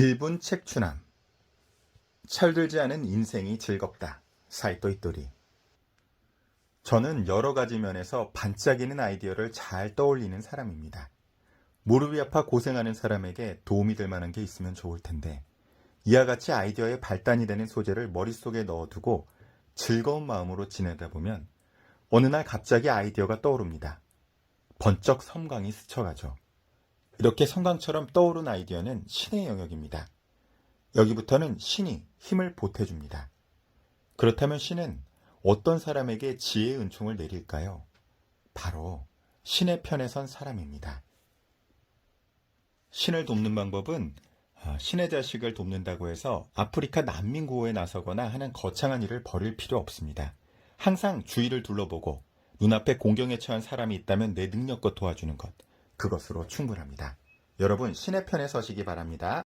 1분 책추남 철들지 않은 인생이 즐겁다. 사이토 이토리 저는 여러 가지 면에서 반짝이는 아이디어를 잘 떠올리는 사람입니다. 무릎이 아파 고생하는 사람에게 도움이 될 만한 게 있으면 좋을 텐데 이와 같이 아이디어의 발단이 되는 소재를 머릿속에 넣어두고 즐거운 마음으로 지내다 보면 어느 날 갑자기 아이디어가 떠오릅니다. 번쩍 섬광이 스쳐가죠. 이렇게 섬광처럼 떠오른 아이디어는 신의 영역입니다. 여기부터는 신이 힘을 보태줍니다. 그렇다면 신은 어떤 사람에게 지혜의 은총을 내릴까요? 바로 신의 편에 선 사람입니다. 신을 돕는 방법은 아, 신의 자식을 돕는다고 해서 아프리카 난민 구호에 나서거나 하는 거창한 일을 벌일 필요 없습니다. 항상 주위를 둘러보고 눈앞에 공경에 처한 사람이 있다면 내 능력껏 도와주는 것. 그것으로 충분합니다. 여러분, 신의 편에 서시기 바랍니다.